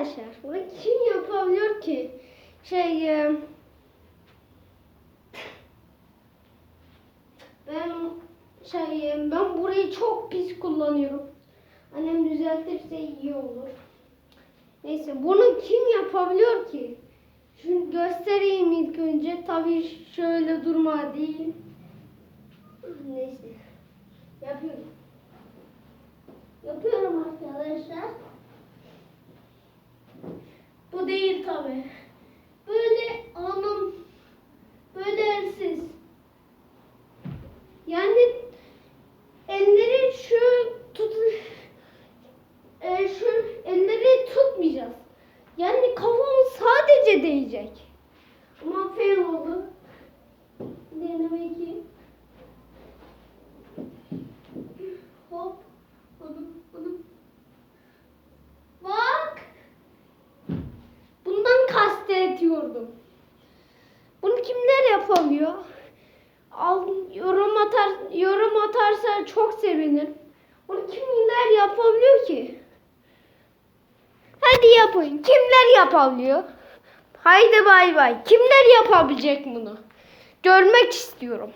Arkadaşlar bunu kim yapabiliyor ki? Şey e, ben şey e, ben burayı çok pis kullanıyorum. Annem düzeltirse iyi olur. Neyse bunu kim yapabiliyor ki? Şunu göstereyim ilk önce. Tabii şöyle durma değil. Neyse. Yapıyorum. Yapıyorum arkadaşlar. Değil tabi. Böyle anım böyle elsiz. Yani kastetiyordum. Bunu kimler yapamıyor? Al, yorum atar yorum atarsa çok sevinirim. Bunu kimler yapabiliyor ki? Hadi yapın. Kimler yapabiliyor? Haydi bay bay. Kimler yapabilecek bunu? Görmek istiyorum.